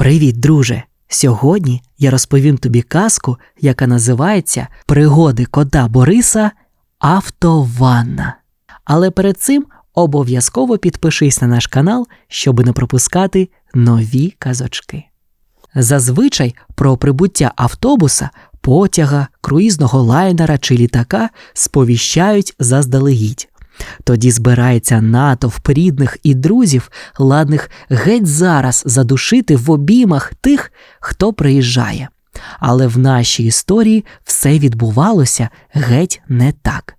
Привіт, друже! Сьогодні я розповім тобі казку, яка називається Пригоди кота Бориса Автованна. Але перед цим обов'язково підпишись на наш канал, щоб не пропускати нові казочки. Зазвичай про прибуття автобуса, потяга, круїзного лайнера чи літака сповіщають заздалегідь. Тоді збирається натовп рідних і друзів, ладних геть зараз задушити в обіймах тих, хто приїжджає. Але в нашій історії все відбувалося геть не так.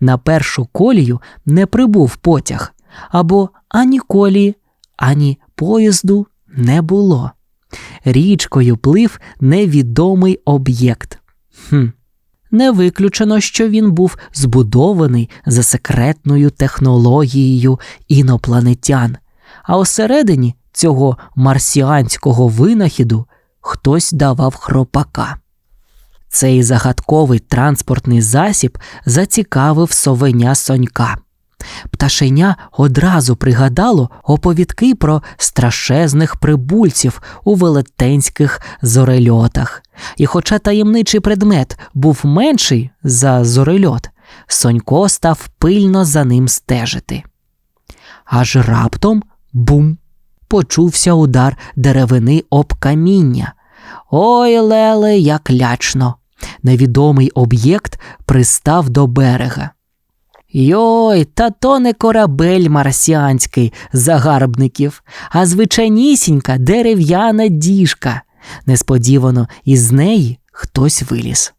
На першу колію не прибув потяг, або ані колії, ані поїзду не було. Річкою плив невідомий об'єкт. Хм, не виключено, що він був збудований за секретною технологією інопланетян, а осередині цього марсіанського винахіду хтось давав хропака. Цей загадковий транспортний засіб зацікавив совеня сонька. Пташеня одразу пригадало оповідки про страшезних прибульців у велетенських зорельотах. І, хоча таємничий предмет був менший за зорельот, Сонько став пильно за ним стежити. Аж раптом бум! Почувся удар деревини об каміння. Ой, леле, як лячно! Невідомий об'єкт пристав до берега. Йой, та то не корабель марсіанський загарбників, а звичайнісінька дерев'яна діжка. Несподівано із неї хтось виліз.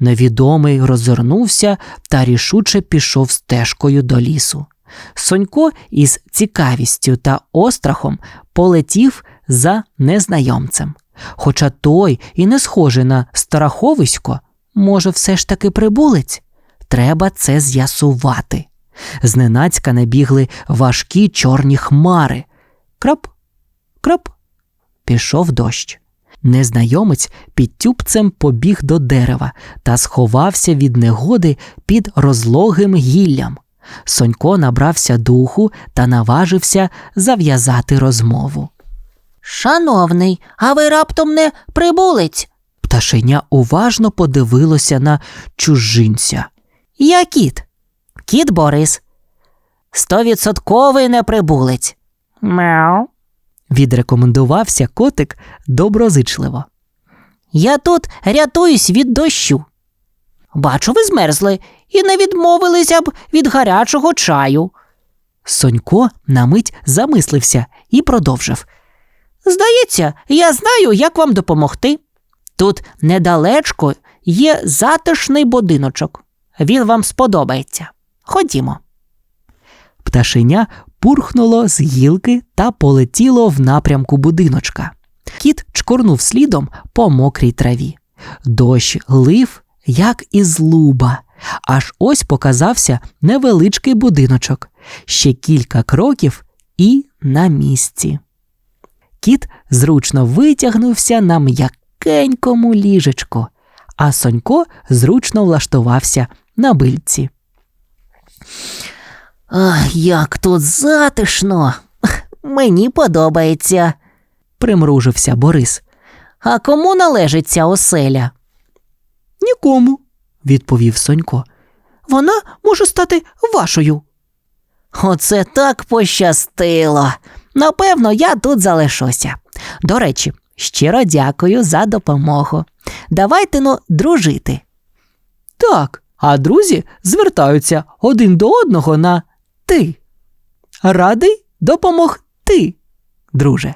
Невідомий розвернувся та рішуче пішов стежкою до лісу. Сонько із цікавістю та острахом полетів за незнайомцем. Хоча той і не схожий на страховисько, може, все ж таки прибулець. Треба це з'ясувати. Зненацька набігли важкі чорні хмари. Крап, крап, пішов дощ. Незнайомець під тюбцем побіг до дерева та сховався від негоди під розлогим гіллям. Сонько набрався духу та наважився зав'язати розмову. Шановний, а ви раптом не прибулець? Пташеня уважно подивилося на чужинця. Я кіт. Кіт Борис. Стовідсотковий неприбулець. Мяу. Відрекомендувався котик доброзичливо. Я тут рятуюсь від дощу. Бачу, ви змерзли і не відмовилися б від гарячого чаю. Сонько на мить замислився і продовжив. Здається, я знаю, як вам допомогти. Тут недалечко є затишний будиночок. Він вам сподобається. Ходімо. Пташеня пурхнуло з гілки та полетіло в напрямку будиночка. Кіт чкорнув слідом по мокрій траві. Дощ лив, як із луба, аж ось показався невеличкий будиночок, ще кілька кроків і на місці. Кіт зручно витягнувся на м'якенькому ліжечку, а Сонько зручно влаштувався на бильці. Ах, як тут затишно. Мені подобається. примружився Борис. А кому належить ця оселя? Нікому, відповів Сонько. Вона може стати вашою. Оце так пощастило. Напевно, я тут залишуся. До речі, щиро дякую за допомогу. Давайте ну дружити. Так, а друзі звертаються один до одного на ти. Радий допомогти, друже.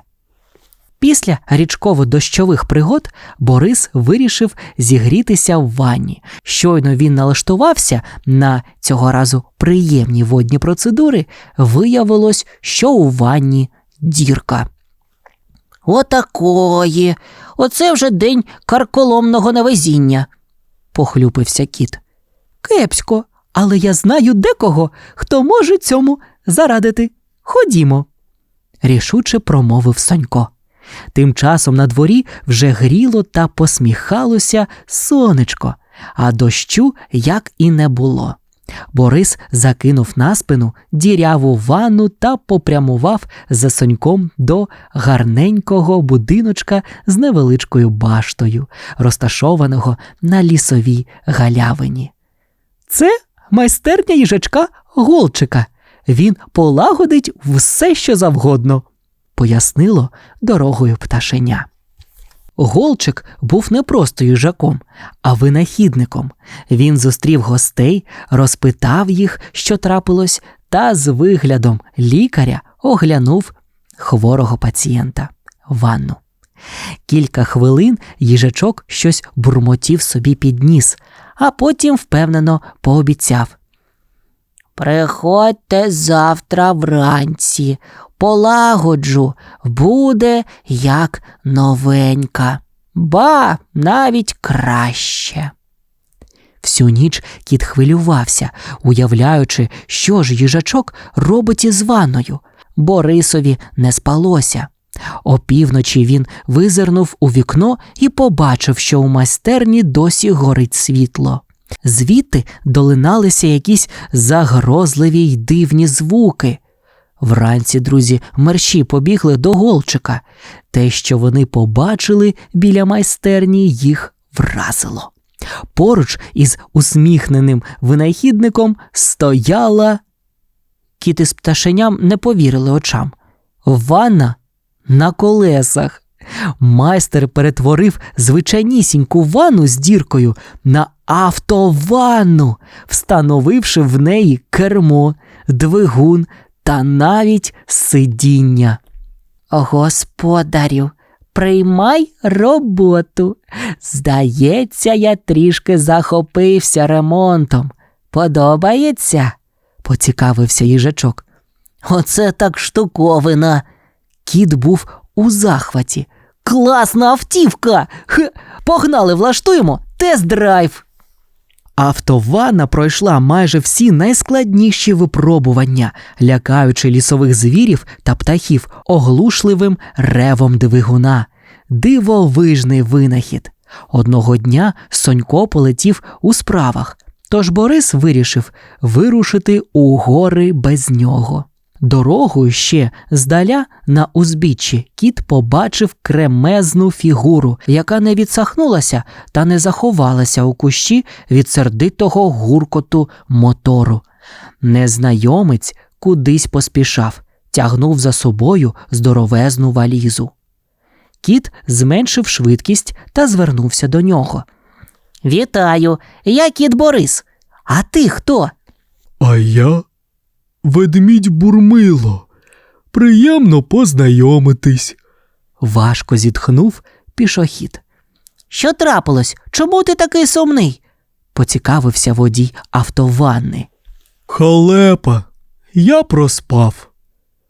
Після річково-дощових пригод Борис вирішив зігрітися в ванні. Щойно він налаштувався на цього разу приємні водні процедури, виявилось, що у ванні дірка. Отакої. Оце вже день карколомного невезіння. похлюпився кіт. Кепсько, але я знаю декого, хто може цьому зарадити. Ходімо, рішуче промовив Сонько. Тим часом на дворі вже гріло та посміхалося сонечко, а дощу як і не було. Борис закинув на спину діряву ванну та попрямував за соньком до гарненького будиночка з невеличкою баштою, розташованого на лісовій галявині. Це майстерня їжачка Голчика. Він полагодить все, що завгодно, пояснило дорогою пташеня. Голчик був не просто їжаком, а винахідником. Він зустрів гостей, розпитав їх, що трапилось, та з виглядом лікаря оглянув хворого пацієнта ванну. Кілька хвилин їжачок щось бурмотів собі під ніс, а потім впевнено пообіцяв. Приходьте завтра вранці, полагоджу, буде як новенька, ба навіть краще. Всю ніч кіт хвилювався, уявляючи, що ж їжачок робить із ванною. Борисові не спалося. Опівночі він визирнув у вікно і побачив, що у майстерні досі горить світло. Звідти долиналися якісь загрозливі й дивні звуки. Вранці друзі мерщі побігли до голчика. Те, що вони побачили біля майстерні, їх вразило. Поруч із усміхненим винахідником стояла. Кіт із пташеням не повірили очам. Ванна на колесах. Майстер перетворив звичайнісіньку ванну з діркою на автованну, встановивши в неї кермо, двигун та навіть сидіння. Господарю, приймай роботу. Здається, я трішки захопився ремонтом. Подобається? поцікавився їжачок. Оце так штуковина. Кіт був у захваті. Класна автівка! Хе, погнали, влаштуємо тест-драйв. Автована пройшла майже всі найскладніші випробування, лякаючи лісових звірів та птахів оглушливим ревом двигуна. Дивовижний винахід. Одного дня Сонько полетів у справах, тож Борис вирішив вирушити у гори без нього. Дорогою ще здаля на узбіччі кіт побачив кремезну фігуру, яка не відсахнулася та не заховалася у кущі від сердитого гуркоту мотору. Незнайомець кудись поспішав, тягнув за собою здоровезну валізу. Кіт зменшив швидкість та звернувся до нього. Вітаю, я кіт Борис. А ти хто? А я ведмідь Бурмило. Приємно познайомитись. Важко зітхнув пішохід. Що трапилось? Чому ти такий сумний? Поцікавився водій автованни. Халепа, я проспав.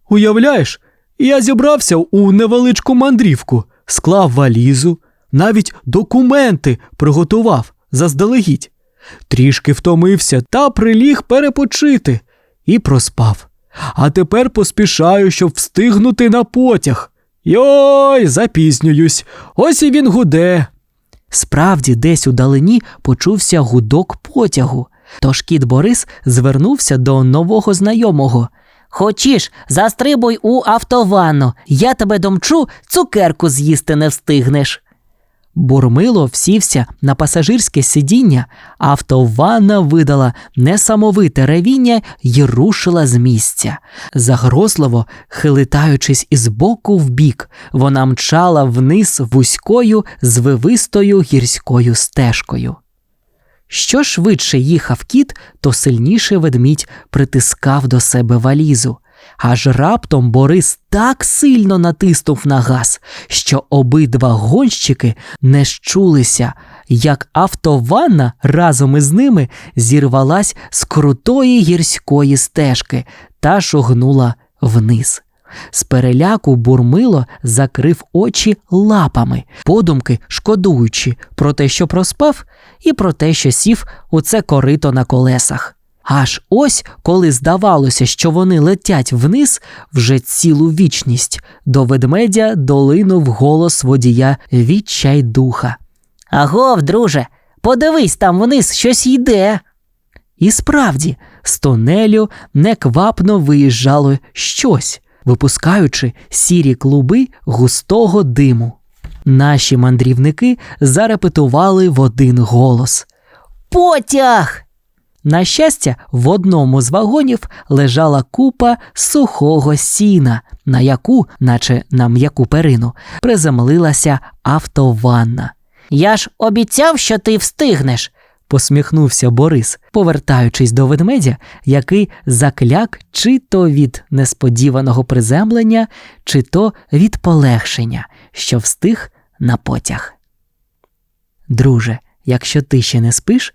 Уявляєш, я зібрався у невеличку мандрівку, склав валізу, навіть документи приготував заздалегідь. Трішки втомився та приліг перепочити і проспав. А тепер поспішаю, щоб встигнути на потяг. Йой, запізнююсь. Ось і він гуде. Справді, десь у далині почувся гудок потягу. Тож кіт Борис звернувся до нового знайомого. Хочеш, застрибуй у автованну. Я тебе домчу, цукерку з'їсти не встигнеш. Бурмило всівся на пасажирське сидіння, автованна видала несамовите ревіння й рушила з місця. Загрозливо, хилитаючись із боку в бік, вона мчала вниз вузькою звивистою гірською стежкою. Що швидше їхав кіт, то сильніше ведмідь притискав до себе валізу. Аж раптом Борис так сильно натиснув на газ, що обидва гонщики не щулися, як автованна разом із ними зірвалась з крутої гірської стежки та шугнула вниз. З переляку бурмило закрив очі лапами, подумки шкодуючи про те, що проспав, і про те, що сів у це корито на колесах. Аж ось, коли здавалося, що вони летять вниз вже цілу вічність, до ведмедя долинув голос водія відчайдуха. Агов, друже, подивись там вниз щось йде. І справді, з тунелю неквапно виїжджало щось, випускаючи сірі клуби густого диму. Наші мандрівники зарепетували в один голос. Потяг! На щастя, в одному з вагонів лежала купа сухого сіна, на яку, наче на м'яку перину, приземлилася автованна. Я ж обіцяв, що ти встигнеш. Посміхнувся Борис, повертаючись до ведмедя, який закляк чи то від несподіваного приземлення, чи то від полегшення, що встиг на потяг. Друже, якщо ти ще не спиш,